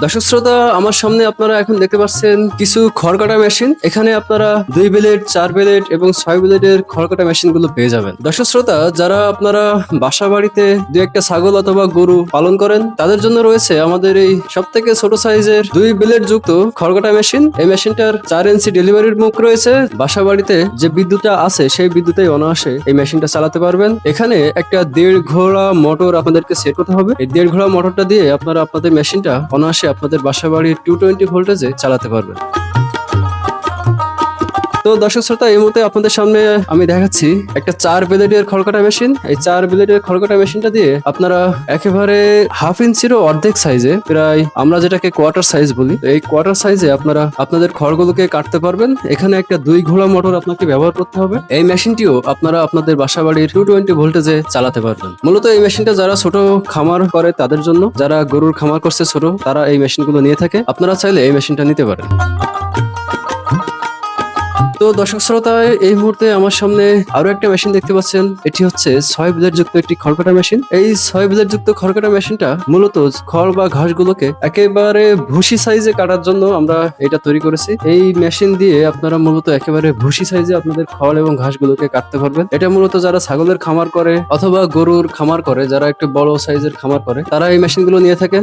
দর্শক শ্রোতা, আমার সামনে আপনারা এখন দেখতে পাচ্ছেন কিছু খড়কাটা মেশিন। এখানে আপনারা দুই ব্লেড, চার ব্লেড এবং ছয় ব্লেডের খড়কাটা মেশিনগুলো পেয়ে যাবেন। দর্শক শ্রোতা, যারা আপনারা বাসা বাড়িতে দু একটা ছাগল অথবা গরু পালন করেন, তাদের জন্য রয়েছে আমাদের এই সব থেকে ছোট সাইজের দুই ব্লেড যুক্ত খড়কাটা মেশিন। এই মেশিনটার চার ইঞ্চি ডেলিভারির মুখ রয়েছে। বাসা বাড়িতে যে বিদ্যুৎটা আছে, সেই বিদ্যুতে অনায়াসে এই মেশিনটা চালাতে পারবেন। এখানে একটা দেড় ঘোড়া মোটর আপনাদেরকে সেট করতে হবে। এই দেড় ঘোড়া মোটরটা দিয়ে আপনারা আপনাদের মেশিনটা অনায়াসে আপনাদের বাসাবাড়ির টু টোয়েন্টি ভোল্টেজে চালাতে পারবেন। তো দর্শক শ্রোতা, এই মুহূর্তে আপনাদের সামনে আমি দেখাচ্ছি একটা চার ব্লেডের খড়কাটা মেশিন। এই চার ব্লেডের খড়কাটা মেশিনটা দিয়ে আপনারা একেবারে হাফ ইঞ্চিরও অর্ধেক সাইজে প্রায় আমরা যেটাকে কোয়ার্টার সাইজ বলি, এই কোয়ার্টার সাইজে আপনারা আপনাদের খড়গুলোকে কাটতে পারবেন। এখানে একটা দুই ঘোড়া মোটর আপনাকে ব্যবহার করতে হবে। এই মেশিনটিও আপনারা আপনাদের বাসা বাড়ির টু টোয়েন্টি ভোল্টেজে চালাতে পারবেন। মূলত এই মেশিনটা যারা ছোট খামার করে তাদের জন্য, যারা গরুর খামার করছে ছোট, তারা এই মেশিনগুলো নিয়ে থাকে। আপনারা চাইলে এই মেশিনটা নিতে পারেন। তো দর্শক শ্রোতা, এই মুহূর্তে আমার সামনে আরও একটা মেশিন দেখতে পাচ্ছেন। এটি হচ্ছে ছয় ব্লেড যুক্ত একটি খড়কাটা মেশিন এই ছয় ব্লেড যুক্ত খড়কাটা মেশিনটা মূলত খড় বা ঘাসগুলোকে একেবারে ভুসি সাইজে কাটার জন্য আমরা এটা তৈরি করেছি। এই মেশিন দিয়ে আপনারা মূলত একেবারে ভুসি সাইজে আপনাদের খড় এবং ঘাসগুলোকে কাটতে পারবেন। এটা মূলত যারা ছাগলের খামার করে অথবা গরুর খামার করে, যারা একটু বড় সাইজের খামার করে, তারা এই মেশিনগুলো নিয়ে থাকেন।